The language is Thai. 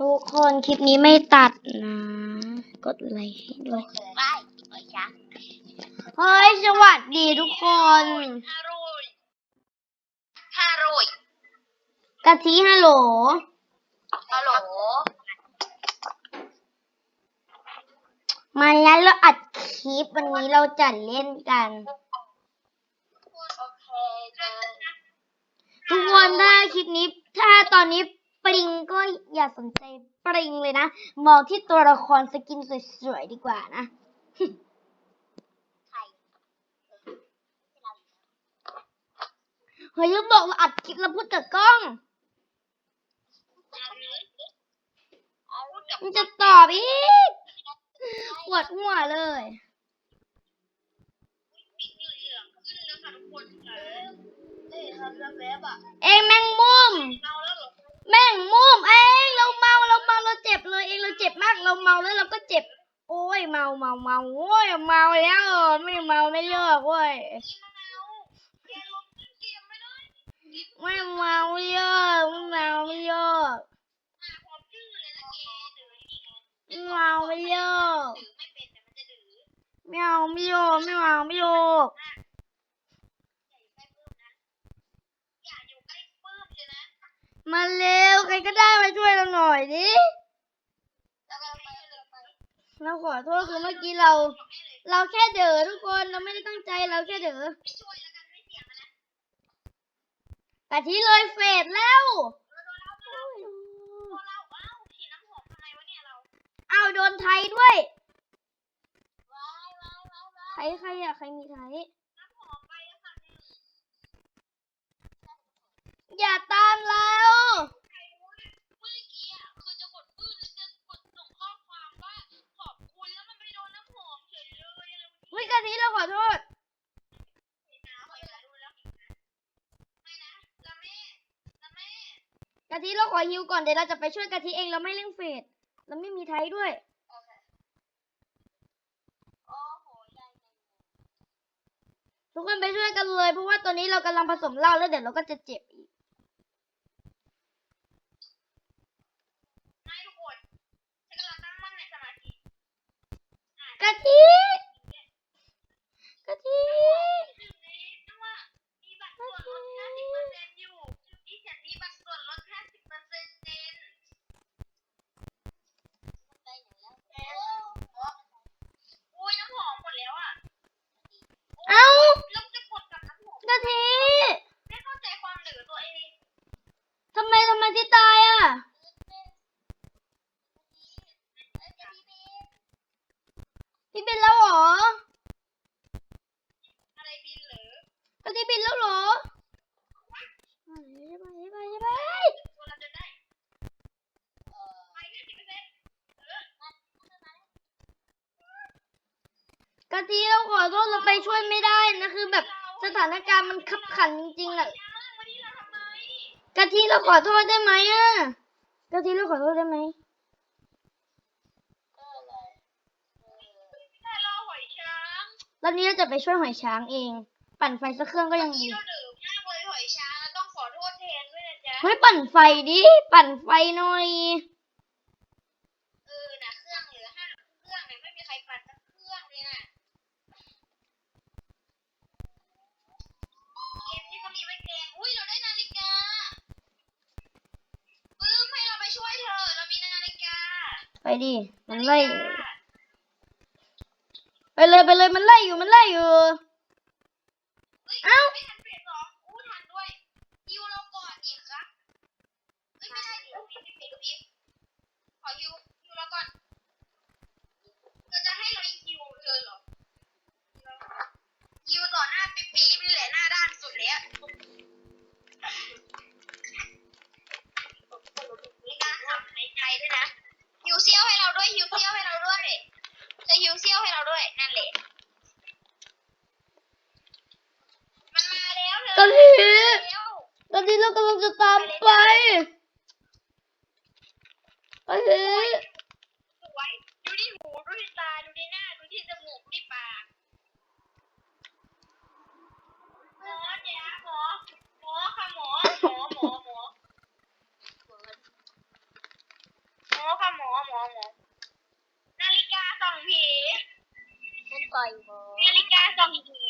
ทุกคนคลิปนี้ไม่ตัดนะ กดไลค์ให้ด้วยไปโอ้ยช้างเฮ้ย สวัสดีทุกคนฮารุยฮารุยกะทิฮัลโหลฮัลโหลมาแล้วเราอัดคลิปวันนี้เราจะเล่นกันโอเคเจอทุกคนถ้าคลิปนี้ถ้าตอนนี้ ปริงก็อย่าสนใจปริงเลยนะ มองที่ตัวละครสกินสวยๆดีกว่านะใครเฮ้ยเราบอกเราอัดคลิปแล้วพูดกับกล้องเอากับมันจะตอบอีกปวดหัวเลยปิงเหลืองขึ้นแล้วค่ะทุกคนเออเอ้ยทำแล้วแบบอะเองแมงมุมเมา แล้วเหรอแม่งมุมเองเราเมาเราเมาเราเจ็บเลยเองเราเจ็บมากเราเมาแล้วเราก็เจ็บ โอ้ยเมาเมาเมาโอ้ยเมาแล้วเออไม่เมาไม่เลิกเว้ยอีเมาแกลงเกมไม่ได้ไม่เมาไม่เลิกไม่เมาไม่เลิกมาพร้อมชื่อเลยนะแกดื้ออีกไม่เมาไม่เลิกดื้อไม่เป็นแต่มันจะดื้อไม่เอาไม่โยกไม่เมาไม่โยก อย่าอยู่ใกล้ปื้มเลยนะ มาเร็วใครก็ได้มาช่วยเราหน่อยดิ แล้วก็ไปเลยไป เราขอโทษคือเมื่อกี้เรา เราแค่เด๋อทุกคนเราไม่ได้ตั้งใจเราแค่เด๋อแต่ทีเลยเฟดแล้วเอาโดนไทยด้วยไทยใครอะใครมีไทยอย่าตามเรา ใครรู้เนี่ยเมื่อกี้อะคือจะกดปื้นแล้วจะกดส่งข้อความว่าขอบคุณแล้วมันไปโดนน้ำหอมเฉยเลยอะไรวะ เฮ้ยกะทิเราขอโทษ เนี่ยนะขออย่าดูแล้วไม่นะละแม่ละแม่ กะทิเราขอฮิวก่อนเดี๋ยวเราจะไปช่วยกะทิเองเราไม่เล่นเฟดเราไม่มีไทยด้วยโอเคโอ้โหใหญ่เลยทุกคนไปช่วยกันเลยเพราะว่าตอนนี้เรากำลังผสมเหล้าแล้วเดี๋ยวเราก็จะเจ็บอีกนายทุกคนฉันกำลังตั้งมั่นในสมาธิกะทิกะทิ หนึ่งในที่ว่ามีบัตรส่วนลด50%อยู่ดิฉันมีบัตรส่วนลด50%เต็มไปไหนแล้วอุ้ยน้ำหอมหมดแล้วอะ เอ้า แล้วจะกดกับน้ำหอม กะทิ ไม่เข้าใจความเหลือตัวเอง ทำไมทำไมที่ตายอะพี่ บินแล้วหรอ อะไรบินเหรอกะทิบินแล้วหรอไปไปไปไปกะทิเราขอโทษเราไปช่วยไม่ได้นะคือแบบสถานการณ์มันขับขันจริงๆอะกะทิเราขอโทษได้ไหมอะกะทิเราขอโทษได้ไหม แต่รอหอยช้าง รอบนี้เราจะไปช่วยหอยช้างเอง ปั่นไฟสักเครื่องก็ยังดี ที่เราดื่มมากเลยหอยช้างต้องขอโทษแทนด้วยนะจ๊ะ เฮ้ยปั่นไฟดิ ปั่นไฟหน่อย เออนะเครื่องเหลือห้าเครื่องเนี่ยไม่มีใครปั่นสักเครื่องเลยนะเกมนี้เขามีไว้แกงอุ้ยเราได้นาฬิกาปลื้มให้เราไปช่วยเธอ เรามีนาฬิกา ไปดิ มันไล่ ไปเลยไปเลยมันไล่อยู่มันไล่อยู่ เอ้า เออสวยดูที่หูดูที่ตาดูที่หน้าดูที่จมูกดูที่ปากหมอแก่หมอหมอค่ะหมอหมอหมอหมอหมอค่ะหมอหมอหมอนาฬิกาสองผีมันปล่อยหมอนาฬิกาสองผี